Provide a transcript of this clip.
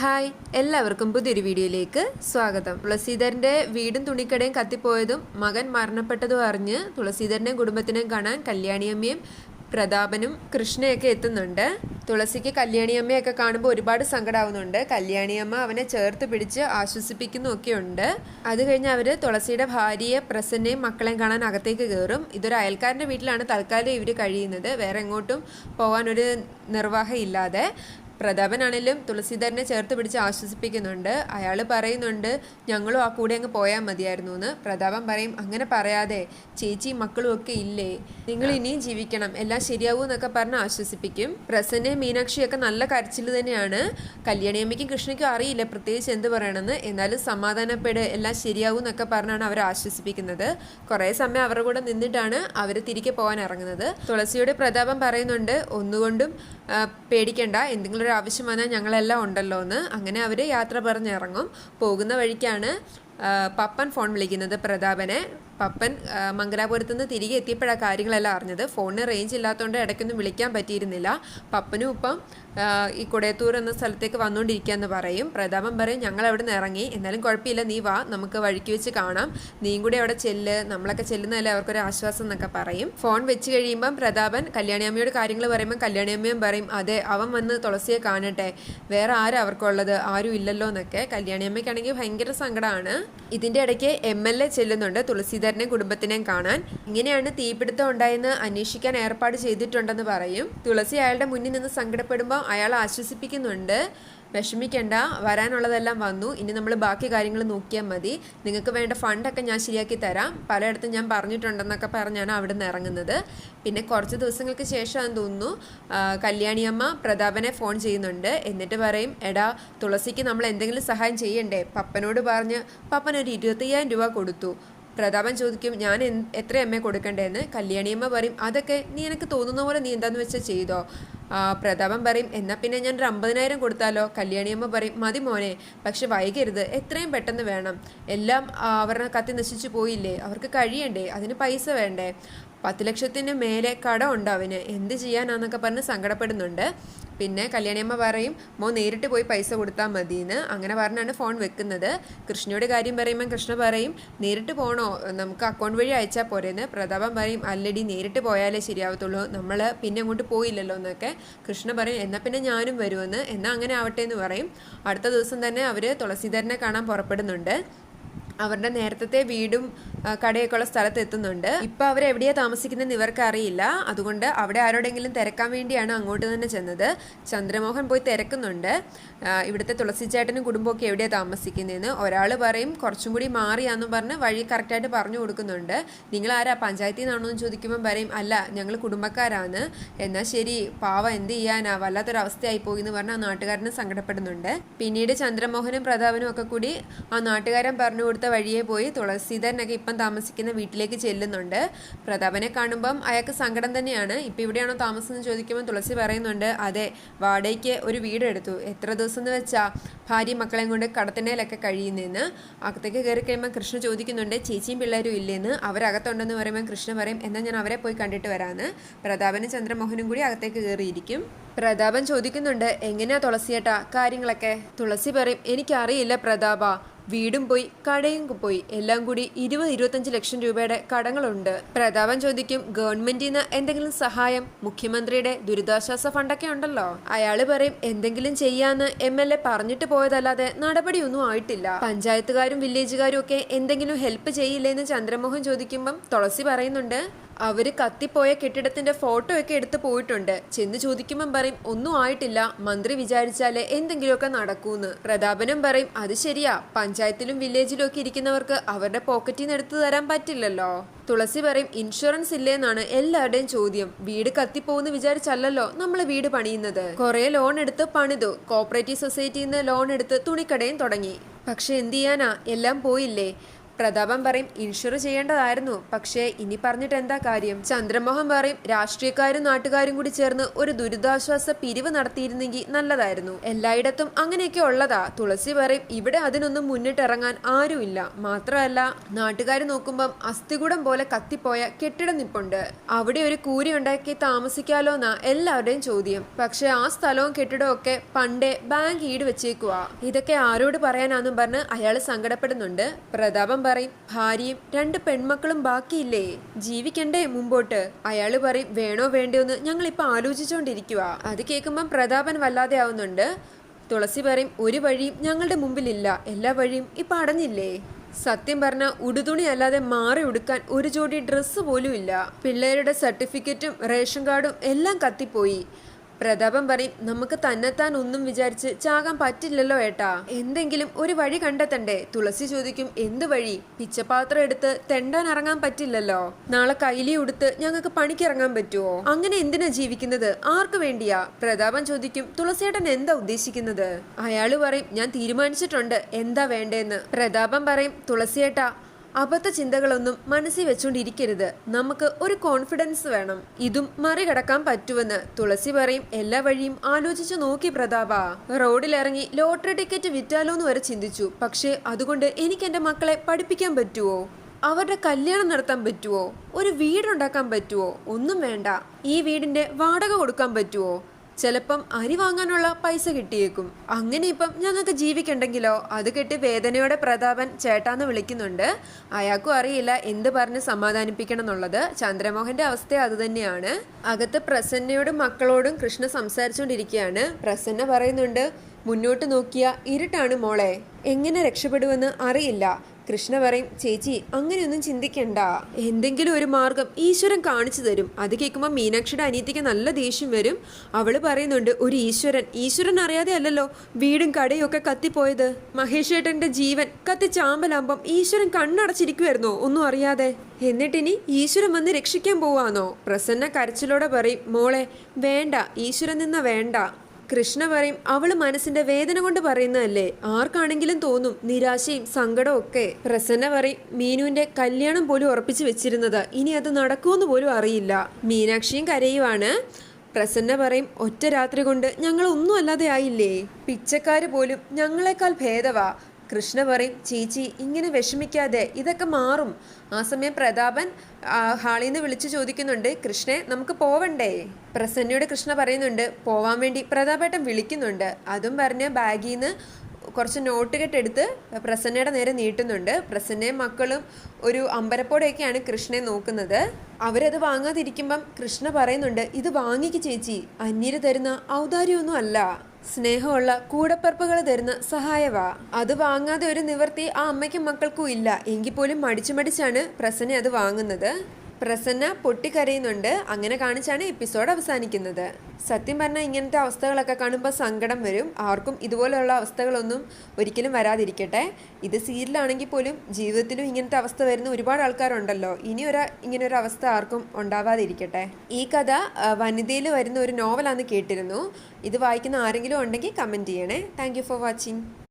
Hi എല്ലാവർക്കും പുതിയൊരു വീഡിയോയിലേക്ക് സ്വാഗതം. തുളസീധരന്റെ വീടും തുണിക്കടയും കത്തിപ്പോയതും മകൻ മരണപ്പെട്ടതും അറിഞ്ഞ് തുളസീധരനെയും കുടുംബത്തിനെയും കാണാൻ കല്യാണിയമ്മയും പ്രതാപനും കൃഷ്ണയൊക്കെ എത്തുന്നുണ്ട്. തുളസിക്ക് കല്യാണിയമ്മയൊക്കെ കാണുമ്പോൾ ഒരുപാട് സങ്കടമാവുന്നുണ്ട് കല്യാണിയമ്മ അവനെ ചേർത്ത് പിടിച്ച് ആശ്വസിപ്പിക്കുന്നൊക്കെ ഉണ്ട് അത് കഴിഞ്ഞ് അവർ തുളസിയുടെ ഭാര്യയെ പ്രസന്നയും മക്കളെയും കാണാൻ അകത്തേക്ക് കയറും. ഇതൊരു അയൽക്കാരന്റെ വീട്ടിലാണ് തൽക്കാലം ഇവർ കഴിയുന്നത്. വേറെ എങ്ങോട്ടും പോകാനൊരു നിർവാഹം ഇല്ലാതെ. പ്രതാപനാണെങ്കിലും തുളസീധരനെ ചേർത്ത് പിടിച്ച് ആശ്വസിപ്പിക്കുന്നുണ്ട്. അയാൾ പറയുന്നുണ്ട് ഞങ്ങളും ആ കൂടെ അങ്ങ് പോയാൽ മതിയായിരുന്നു എന്ന്. പ്രതാപൻ പറയും അങ്ങനെ പറയാതെ ചേച്ചി മക്കളും ഒക്കെ ഇല്ലേ? നിങ്ങൾ ഇനിയും ജീവിക്കണം. എല്ലാം ശരിയാവും എന്നൊക്കെ പറഞ്ഞ് ആശ്വസിപ്പിക്കും. പ്രസന്നയും മീനാക്ഷിയൊക്കെ നല്ല കരച്ചിൽ തന്നെയാണ്. കല്യാണിയമ്മയ്ക്കും കൃഷ്ണയ്ക്കും അറിയില്ല പ്രത്യേകിച്ച് എന്ത് പറയണമെന്ന്. എന്നാലും സമാധാനപ്പെട് എല്ലാം ശരിയാവും എന്നൊക്കെ പറഞ്ഞാണ് അവർ ആശ്വസിപ്പിക്കുന്നത്. കുറേ സമയം അവരുടെ കൂടെ നിന്നിട്ടാണ് അവർ തിരികെ പോകാൻ ഇറങ്ങുന്നത്. തുളസിയുടെ പ്രതാപം പറയുന്നുണ്ട് ഒന്നുകൊണ്ടും പേടിക്കണ്ട. എന്തെങ്കിലും ഒരു ആവശ്യം വന്നാൽ ഞങ്ങളെല്ലാം ഉണ്ടല്ലോ എന്ന് അങ്ങനെ അവർ യാത്ര പറഞ്ഞിറങ്ങും പോകുന്ന വഴിക്കാണ് പപ്പൻ ഫോൺ വിളിക്കുന്നത് പ്രതാപനെ. പപ്പൻ മംഗലാപുരത്തു നിന്ന് തിരികെ എത്തിയപ്പോഴാണ് കാര്യങ്ങളെല്ലാം അറിഞ്ഞത്. ഫോണിന് റേഞ്ച് ഇല്ലാത്തതുകൊണ്ട് ഇടയ്ക്കൊന്നും വിളിക്കാൻ പറ്റിയിരുന്നില്ല. പപ്പനും ഇപ്പം ഈ കൊടയത്തൂർ എന്ന സ്ഥലത്തേക്ക് വന്നുകൊണ്ടിരിക്കുകയെന്ന് പറയും. പ്രതാപൻ പറയും ഞങ്ങൾ അവിടെ നിന്ന് ഇറങ്ങി. എന്നാലും കുഴപ്പമില്ല. നീ വാ. നമുക്ക് വഴിക്ക് വെച്ച് കാണാം. നീയും കൂടി അവിടെ ചെല്ല്. നമ്മളൊക്കെ ചെല്ലുന്നതല്ലേ അവർക്കൊരു ആശ്വാസം എന്നൊക്കെ പറയും. ഫോൺ വെച്ച് കഴിയുമ്പം പ്രതാപൻ കല്യാണിയമ്മയോട് കാര്യങ്ങൾ പറയുമ്പോൾ കല്യാണിയമ്മയും പറയും അതെ അവൻ വന്ന് തുളസിയെ കാണട്ടെ. വേറെ ആരും അവർക്കുള്ളത്? ആരും ഇല്ലല്ലോ എന്നൊക്കെ. കല്യാണിയമ്മയ്ക്കാണെങ്കിൽ ഭയങ്കര സങ്കടമാണ് ഇതിന്റെ ഇടയ്ക്ക് എം എൽ എ ചെല്ലുന്നുണ്ട്. തുളസീധരനെ കുടുംബത്തിനെയും കാണാൻ. ഇങ്ങനെയാണ് തീപിടുത്തം ഉണ്ടായെന്ന് അന്വേഷിക്കാൻ ഏർപ്പാട് ചെയ്തിട്ടുണ്ടെന്ന് പറയും. തുളസി അയാളുടെ മുന്നിൽ നിന്ന് സങ്കടപ്പെടുമ്പോൾ അയാൾ ആശ്വസിപ്പിക്കുന്നുണ്ട്. വിഷമിക്കണ്ട വരാനുള്ളതെല്ലാം വന്നു. ഇനി നമ്മൾ ബാക്കി കാര്യങ്ങൾ നോക്കിയാൽ മതി. നിങ്ങൾക്ക് വേണ്ട ഫണ്ടൊക്കെ ഞാൻ ശരിയാക്കി തരാം. പലയിടത്തും ഞാൻ പറഞ്ഞിട്ടുണ്ടെന്നൊക്കെ പറഞ്ഞാണ് അവിടെ നിന്ന് ഇറങ്ങുന്നത്. പിന്നെ കുറച്ച് ദിവസങ്ങൾക്ക് ശേഷമാണെന്ന് തോന്നുന്നു കല്യാണിയമ്മ പ്രതാപനെ ഫോൺ ചെയ്യുന്നുണ്ട്. എന്നിട്ട് പറയും എടാ തുളസിക്ക് നമ്മൾ എന്തെങ്കിലും സഹായം ചെയ്യണ്ടേ? പപ്പനോട് പറഞ്ഞ് പപ്പൻ ഒരു ഇരുപത്തയ്യായിരം രൂപ കൊടുത്തു. പ്രതാപൻ ചോദിക്കും ഞാൻ എത്ര എം എ കൊടുക്കണ്ടേന്ന് കല്യാണിയമ്മ പറയും അതൊക്കെ നീ എനിക്ക് തോന്നുന്ന പോലെ നീ എന്താന്ന് വെച്ചാൽ ചെയ്തോ? പ്രതാപൻ പറയും എന്നാൽ പിന്നെ ഞാൻ ഒരു അമ്പതിനായിരം കൊടുത്താലോ? കല്യാണിയമ്മ പറയും മതി മോനെ പക്ഷെ വൈകരുത് എത്രയും പെട്ടെന്ന് വേണം. എല്ലാം അവരുടെ കത്തി നശിച്ചു പോയില്ലേ? അവർക്ക് കഴിയണ്ടേ? അതിന് പൈസ വേണ്ടേ? പത്ത് ലക്ഷത്തിന് മേലെ കടം ഉണ്ട് അവന്? എന്ത് ചെയ്യാനാന്നൊക്കെ പറഞ്ഞ് സങ്കടപ്പെടുന്നുണ്ട്. പിന്നെ കല്യാണിയമ്മ പറയും മോ നേരിട്ട് പോയി പൈസ കൊടുത്താൽ മതിയെന്ന് അങ്ങനെ പറഞ്ഞാണ് ഫോൺ വെക്കുന്നത്. കൃഷ്ണയുടെ കാര്യം പറയുമ്പോൾ കൃഷ്ണ പറയും നേരിട്ട് പോണോ? നമുക്ക് അക്കൗണ്ട് വഴി അയച്ചാൽ പോരെന്ന്. പ്രതാപൻ പറയും അല്ലടി നേരിട്ട് പോയാലേ ശരിയാവത്തുള്ളൂ. നമ്മൾ പിന്നെ അങ്ങോട്ട് പോയില്ലല്ലോ എന്നൊക്കെ. കൃഷ്ണ പറയും എന്നാൽ പിന്നെ ഞാനും വരുമെന്ന് എന്നാൽ അങ്ങനെ ആവട്ടെ എന്ന് പറയും. അടുത്ത ദിവസം തന്നെ അവർ തുളസീധരനെ കാണാൻ പുറപ്പെടുന്നുണ്ട്. അവരുടെ നേരത്തെ വീടും കടയൊക്കെ ഉള്ള സ്ഥലത്ത് എത്തുന്നുണ്ട്. ഇപ്പൊ അവർ എവിടെയാ താമസിക്കുന്നതെന്ന് ഇവർക്ക് അറിയില്ല അതുകൊണ്ട് അവിടെ ആരോടെങ്കിലും തിരക്കാൻ വേണ്ടിയാണ് അങ്ങോട്ട് തന്നെ ചെന്നത്. ചന്ദ്രമോഹൻ പോയി തിരക്കുന്നുണ്ട്. ഇവിടുത്തെ തുളസിച്ചേട്ടനും കുടുംബമൊക്കെ എവിടെയാ താമസിക്കുന്നതെന്ന്. ഒരാൾ പറയും കുറച്ചും കൂടി മാറിയാന്ന് പറഞ്ഞ് വഴി കറക്റ്റായിട്ട് പറഞ്ഞു കൊടുക്കുന്നുണ്ട്. നിങ്ങൾ ആരാ? പഞ്ചായത്തിൽ നിന്നാണോ? എന്ന് ചോദിക്കുമ്പോൾ പറയും അല്ല ഞങ്ങൾ കുടുംബക്കാരാണ്. എന്നാൽ ശരി പാവ എന്ത് ചെയ്യാനാ? വല്ലാത്തൊരവസ്ഥയായി പോയി എന്ന് പറഞ്ഞ് ആ നാട്ടുകാരന് സങ്കടപ്പെടുന്നുണ്ട്. പിന്നീട് ചന്ദ്രമോഹനും പ്രതാപനും ഒക്കെ കൂടി ആ നാട്ടുകാരൻ പറഞ്ഞു കൊടുത്ത വഴിയെ പോയി തുളസീധരനൊക്കെ ഇപ്പം താമസിക്കുന്ന വീട്ടിലേക്ക് ചെല്ലുന്നുണ്ട്. പ്രതാപനെ കാണുമ്പം അയാൾക്ക് സങ്കടം തന്നെയാണ്. ഇപ്പം ഇവിടെയാണോ താമസം എന്ന് ചോദിക്കുമ്പോൾ തുളസി പറയുന്നുണ്ട് അതെ വാടകയ്ക്ക് ഒരു വീടെടുത്തു എത്ര ദിവസം എന്ന് വെച്ചാൽ ഭാര്യ മക്കളെയും കൊണ്ട് കടത്തിണയിലൊക്കെ കഴിയുന്നതെന്ന് അകത്തേക്ക് കയറി കഴിയുമ്പോൾ കൃഷ്ണ ചോദിക്കുന്നുണ്ട് ചേച്ചിയും പിള്ളേരും ഇല്ലേന്ന്? അവരകത്തുണ്ടെന്ന് പറയുമ്പോൾ കൃഷ്ണ പറയും എന്നാൽ ഞാൻ അവരെ പോയി കണ്ടിട്ട് വരാമെന്ന് പ്രതാപനും ചന്ദ്രമോഹനും കൂടി അകത്തേക്ക് കയറിയിരിക്കും. പ്രതാപൻ ചോദിക്കുന്നുണ്ട് എങ്ങനെയാ തുളസിയേട്ടാ കാര്യങ്ങളൊക്കെ? തുളസി പറയും എനിക്കറിയില്ല പ്രതാപ. വീടും പോയി കടയും പോയി. എല്ലാം കൂടി ഇരുപത് ഇരുപത്തഞ്ച് ലക്ഷം രൂപയുടെ കടങ്ങളുണ്ട്. പ്രതാപൻ ചോദിക്കും ഗവൺമെന്റിൽ നിന്ന് എന്തെങ്കിലും സഹായം? മുഖ്യമന്ത്രിയുടെ ദുരിതാശ്വാസ ഫണ്ടൊക്കെ ഉണ്ടല്ലോ. അയാൾ പറയും എന്തെങ്കിലും ചെയ്യാന്ന് എം എൽ എ പറഞ്ഞിട്ട് പോയതല്ലാതെ നടപടിയൊന്നും ആയിട്ടില്ല. പഞ്ചായത്തുകാരും വില്ലേജുകാരും ഒക്കെ എന്തെങ്കിലും ഹെൽപ്പ് ചെയ്യില്ലേന്ന് ചന്ദ്രമോഹൻ ചോദിക്കുമ്പം തുളസി പറയുന്നുണ്ട് അവർ കത്തിപ്പോയ കെട്ടിടത്തിന്റെ ഫോട്ടോ ഒക്കെ എടുത്ത് പോയിട്ടുണ്ട്. ചെന്ന് ചോദിക്കുമ്പം പറയും ഒന്നും ആയിട്ടില്ല. മന്ത്രി വിചാരിച്ചാലേ എന്തെങ്കിലുമൊക്കെ നടക്കൂന്ന്. പ്രതാപനും പറയും അത് ശരിയാ. പഞ്ചായത്തിലും വില്ലേജിലും ഒക്കെ ഇരിക്കുന്നവർക്ക് അവരുടെ പോക്കറ്റിൽ നിന്ന് എടുത്തു തരാൻ പറ്റില്ലല്ലോ. തുളസി പറയും ഇൻഷുറൻസ് ഇല്ലേന്നാണ് എല്ലാവരുടെയും ചോദ്യം. വീട് കത്തിപ്പോന്ന് വിചാരിച്ചല്ലല്ലോ നമ്മൾ വീട് പണിയുന്നത്. കുറെ ലോൺ എടുത്ത് പണിതു. കോപ്പറേറ്റീവ് സൊസൈറ്റിയിൽ നിന്ന് ലോൺ എടുത്ത് തുണിക്കടയും തുടങ്ങി. പക്ഷെ എന്ത് ചെയ്യാനാ? എല്ലാം പോയില്ലേ? പ്രതാപൻ പറയും ഇൻഷുർ ചെയ്യേണ്ടതായിരുന്നു. പക്ഷേ ഇനി പറഞ്ഞിട്ട് എന്താ കാര്യം? ചന്ദ്രമോഹൻ പറയും രാഷ്ട്രീയക്കാരും നാട്ടുകാരും കൂടി ചേർന്ന് ഒരു ദുരിതാശ്വാസ പിരിവ് നടത്തിയിരുന്നെങ്കിൽ നല്ലതായിരുന്നു. എല്ലായിടത്തും അങ്ങനെയൊക്കെ ഉള്ളതാ. തുളസി പറയും ഇവിടെ അതിനൊന്നും മുന്നിട്ടിറങ്ങാൻ ആരുമില്ല. മാത്രമല്ല നാട്ടുകാർ നോക്കുമ്പം അസ്ഥികൂടം പോലെ കത്തിപ്പോയ കെട്ടിടം നിപ്പുണ്ട്. അവിടെ ഒരു കൂരി ഉണ്ടാക്കി താമസിക്കാലോ എന്നാ എല്ലാവരുടെയും ചോദ്യം. പക്ഷെ ആ സ്ഥലവും കെട്ടിടവും ഒക്കെ പണ്ടേ ബാങ്ക് ഈട് വെച്ചേക്കുവാ. ഇതൊക്കെ ആരോട് പറയാനാന്നും പറഞ്ഞ് അയാൾ സങ്കടപ്പെടുന്നുണ്ട്. പ്രതാപം പറയും ഭാര്യയും രണ്ട് പെൺമക്കളും ബാക്കിയില്ലേ? ജീവിക്കണ്ടേ മുമ്പോട്ട്. അയാൾ പറയും വേണോ വേണ്ടോ എന്ന് ഞങ്ങൾ ഇപ്പൊ ആലോചിച്ചുകൊണ്ടിരിക്കുക അത് കേൾക്കുമ്പം പ്രതാപൻ വല്ലാതെ ആവുന്നുണ്ട്. തുളസി പറയും ഒരു വഴിയും ഞങ്ങളുടെ മുമ്പിലില്ല. എല്ലാ വഴിയും ഇപ്പൊ അടഞ്ഞില്ലേ? സത്യം പറഞ്ഞ ഉടുതുണി അല്ലാതെ മാറി ഉടുക്കാൻ ഒരു ജോഡി ഡ്രസ്സ് പോലും ഇല്ല പിള്ളേരുടെ സർട്ടിഫിക്കറ്റും റേഷൻ കാർഡും എല്ലാം കത്തിപ്പോയി. പ്രതാപം പറയും നമുക്ക് തന്നെത്താൻ ഒന്നും വിചാരിച്ച് ചാകാൻ പറ്റില്ലല്ലോ ഏട്ടാ. എന്തെങ്കിലും ഒരു വഴി കണ്ടെത്തണ്ടേ? തുളസി ചോദിക്കും എന്ത് വഴി? പിച്ചപാത്രം എടുത്ത് തെണ്ടാൻ ഇറങ്ങാൻ പറ്റില്ലല്ലോ. നാളെ കൈലി ഉടുത്ത് ഞങ്ങൾക്ക് പണിക്കിറങ്ങാൻ പറ്റുമോ അങ്ങനെ എന്തിനാ ജീവിക്കുന്നത്? ആർക്ക് വേണ്ടിയാ? പ്രതാപൻ ചോദിക്കും തുളസിയേട്ടൻ എന്താ ഉദ്ദേശിക്കുന്നത്? അയാൾ പറയും ഞാൻ തീരുമാനിച്ചിട്ടുണ്ട്. എന്താ വേണ്ടേന്ന്? പ്രതാപം പറയും തുളസിയേട്ടാ അബദ്ധ ചിന്തകളൊന്നും മനസ്സിൽ വെച്ചുകൊണ്ടിരിക്കരുത് നമുക്ക് ഒരു കോൺഫിഡൻസ് വേണം. ഇതും മറികടക്കാൻ പറ്റുമെന്ന് തുളസി പറയും. എല്ലാ വഴിയും ആലോചിച്ചു നോക്കി പ്രതാപ. റോഡിലിറങ്ങി ലോട്ടറി ടിക്കറ്റ് വിറ്റാലോന്ന് വരെ ചിന്തിച്ചു. പക്ഷേ അതുകൊണ്ട് എനിക്ക് എന്റെ മക്കളെ പഠിപ്പിക്കാൻ പറ്റുമോ അവരുടെ കല്യാണം നടത്താൻ പറ്റുമോ ഒരു വീടുണ്ടാക്കാൻ പറ്റുമോ ഒന്നും വേണ്ട. ഈ വീടിന്റെ വാടക കൊടുക്കാൻ പറ്റുമോ ചിലപ്പം അരി വാങ്ങാനുള്ള പൈസ കിട്ടിയേക്കും. അങ്ങനെ ഇപ്പം ഞങ്ങൾക്ക് ജീവിക്കണ്ടെങ്കിലോ? അത് കെട്ടി വേദനയോടെ പ്രതാപൻ ചേട്ടാന്ന് വിളിക്കുന്നുണ്ട്. അയാൾക്കും അറിയില്ല എന്ത് പറഞ്ഞ് സമാധാനിപ്പിക്കണം എന്നുള്ളത് ചന്ദ്രമോഹന്റെ അവസ്ഥ അതുതന്നെയാണ് അകത്ത് പ്രസന്നയോടും മക്കളോടും കൃഷ്ണ സംസാരിച്ചുകൊണ്ടിരിക്കുകയാണ്. പ്രസന്ന പറയുന്നുണ്ട് മുന്നോട്ട് നോക്കിയ ഇരുട്ടാണ് മോളെ. എങ്ങനെ രക്ഷപ്പെടുവെന്ന് അറിയില്ല. കൃഷ്ണ പറയും ചേച്ചി അങ്ങനെയൊന്നും ചിന്തിക്കണ്ട. എന്തെങ്കിലും ഒരു മാർഗം ഈശ്വരൻ കാണിച്ചു തരും. അത് കേൾക്കുമ്പോൾ മീനാക്ഷിയുടെ അനിയത്തിക്ക് നല്ല ദേഷ്യം വരും. അവൾ പറയുന്നുണ്ട് ഒരു ഈശ്വരൻ ഈശ്വരൻ അറിയാതെ അല്ലല്ലോ വീടും കടയും ഒക്കെ കത്തിപ്പോയത്. മഹേഷ് ഏട്ടന്റെ ജീവൻ കത്തി ചാമ്പലാകുമ്പം ഈശ്വരൻ കണ്ണടച്ചിരിക്കുമായിരുന്നോ ഒന്നും അറിയാതെ. എന്നിട്ടിനി ഈശ്വരൻ വന്ന് രക്ഷിക്കാൻ പോവാന്നോ? പ്രസന്ന കരച്ചിലോടെ പറയും മോളെ വേണ്ട ഈശ്വരൻ നിന്ന വേണ്ട. കൃഷ്ണ പറയും അവൾ മനസ്സിന്റെ വേദന കൊണ്ട് പറയുന്നതല്ലേ? ആർക്കാണെങ്കിലും തോന്നും നിരാശയും സങ്കടവും ഒക്കെ. പ്രസന്ന പറയും മീനുവിന്റെ കല്യാണം പോലും ഉറപ്പിച്ചു വെച്ചിരുന്നത് ഇനി അത് നടക്കുമെന്ന് പോലും അറിയില്ല. മീനാക്ഷിയും കരയുവാണ്. പ്രസന്ന പറയും ഒറ്റ രാത്രി കൊണ്ട് ഞങ്ങൾ ഒന്നും അല്ലാതെ ആയില്ലേ? പിച്ചക്കാര് പോലും ഞങ്ങളെക്കാൾ ഭേദവാ. കൃഷ്ണ പറയും ചേച്ചി ഇങ്ങനെ വിഷമിക്കാതെ ഇതൊക്കെ മാറും. ആ സമയം പ്രതാപൻ ഹാളിൽ നിന്ന് വിളിച്ചു ചോദിക്കുന്നുണ്ട് കൃഷ്ണെ നമുക്ക് പോവണ്ടേ? പ്രസന്നയോട് കൃഷ്ണ പറയുന്നുണ്ട് പോവാൻ വേണ്ടി. പ്രതാപേട്ടൻ വിളിക്കുന്നുണ്ട് അതും പറഞ്ഞ് ബാഗിൽ നിന്ന് കുറച്ച് നോട്ട് കെട്ടെടുത്ത് പ്രസന്നയുടെ നേരെ നീട്ടുന്നുണ്ട്. പ്രസന്നയും മക്കളും ഒരു അമ്പരപ്പോടെയൊക്കെയാണ് കൃഷ്ണയെ നോക്കുന്നത്. അവരത് വാങ്ങാതിരിക്കുമ്പം കൃഷ്ണ പറയുന്നുണ്ട് ഇത് വാങ്ങിക്ക് ചേച്ചി. അന്യര് തരുന്ന ഔദാര്യമൊന്നും അല്ല. സ്നേഹമുള്ള കൂടപ്പറപ്പുകൾ തരുന്ന സഹായവാ. അത് വാങ്ങാതെ ഒരു നിവർത്തി ആ അമ്മയ്ക്കും മക്കൾക്കും ഇല്ല. എങ്കിൽ പോലും മടിച്ചു മടിച്ചാണ് പ്രസന്നെ അത് വാങ്ങുന്നത്. പ്രസന്ന പൊട്ടിക്കരയുന്നുണ്ട്. അങ്ങനെ കാണിച്ചാണ് എപ്പിസോഡ് അവസാനിക്കുന്നത്. സത്യം പറഞ്ഞാൽ ഇങ്ങനത്തെ അവസ്ഥകളൊക്കെ കാണുമ്പോൾ സങ്കടം വരും. ആർക്കും ഇതുപോലെയുള്ള അവസ്ഥകളൊന്നും ഒരിക്കലും വരാതിരിക്കട്ടെ. ഇത് സീരിയലാണെങ്കിൽ പോലും ജീവിതത്തിലും ഇങ്ങനത്തെ അവസ്ഥ വരുന്ന ഒരുപാട് ആൾക്കാരുണ്ടല്ലോ. ഇനി ഒരു ഇങ്ങനെ ഒരു അവസ്ഥ ആർക്കും ഉണ്ടാവാതിരിക്കട്ടെ. ഈ കഥ വനിതയിൽ വരുന്ന ഒരു നോവലാന്ന് കേട്ടിരുന്നു. ഇത് വായിക്കുന്ന ആരെങ്കിലും ഉണ്ടെങ്കിൽ കമന്റ് ചെയ്യണേ. Thank for watching